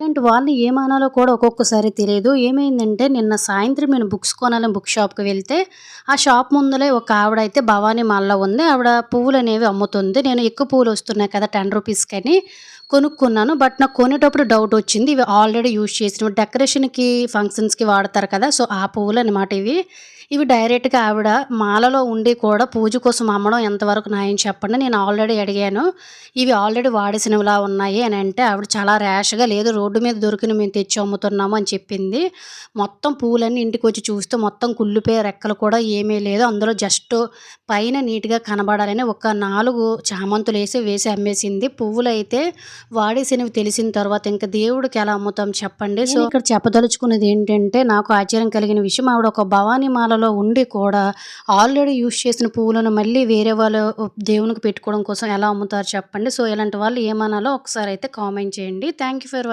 ఇలాంటి వాళ్ళని ఏమానాలో కూడా ఒక్కొక్కసారి తెలియదు ఏమైందంటే నిన్న సాయంత్రం నేను బుక్స్ కొనాలని బుక్ షాప్కి వెళ్తే ఆ షాప్ ముందలే ఒక ఆవిడ అయితే భవానీ మాల్లో ఉంది. ఆవిడ పువ్వులు అనేవి అమ్ముతుంది. నేను ఎక్కువ పువ్వులు వస్తున్నాయి కదా టెన్ రూపీస్కి అని కొనుక్కున్నాను బట్ నాకు కొనేటప్పుడు డౌట్ వచ్చింది. ఇవి ఆల్రెడీ యూజ్ చేసినవి. డెకరేషన్కి ఫంక్షన్స్కి వాడతారు కదా సో ఆ పువ్వులు అనమాట ఇవి. ఇవి డైరెక్ట్గా ఆవిడ మాలలో ఉండి కూడా పూజ కోసం అమ్మడం ఎంతవరకు న్యాయం చెప్పండి నేను ఆల్రెడీ అడిగాను. ఇవి ఆల్రెడీ వాడేసినవిలా ఉన్నాయి అని అంటే ఆవిడ చాలా ర్యాష్గా లేదు రోడ్డు మీద దొరికిన మేము తెచ్చి అమ్ముతున్నాము అని చెప్పింది. మొత్తం పూలన్నీ ఇంటికి వచ్చి చూస్తే మొత్తం కుళ్ళిపోయే రెక్కలు కూడా ఏమీ లేదు. అందులో జస్ట్ పైన నీట్గా కనబడాలని ఒక నాలుగు చామంతులు వేసి వేసి అమ్మేసింది. పువ్వులు అయితే వాడేసినవి తెలిసిన తర్వాత ఇంకా దేవుడికి ఎలా అమ్ముతాం చెప్పండి. సో ఇక్కడ చెప్పదలుచుకున్నది ఏంటంటే నాకు ఆశ్చర్యం కలిగిన విషయం ఆవిడ ఒక భవానీ మాలలో ఉండి కూడా ఆల్రెడీ యూస్ చేసిన పువ్వులను మళ్ళీ వేరే వాళ్ళు దేవునికి పెట్టుకోవడం కోసం ఎలా అమ్ముతారు చెప్పండి. సో ఇలాంటి వాళ్ళు ఏమనాలో ఒకసారి అయితే కామెంట్ చేయండి. Thank you for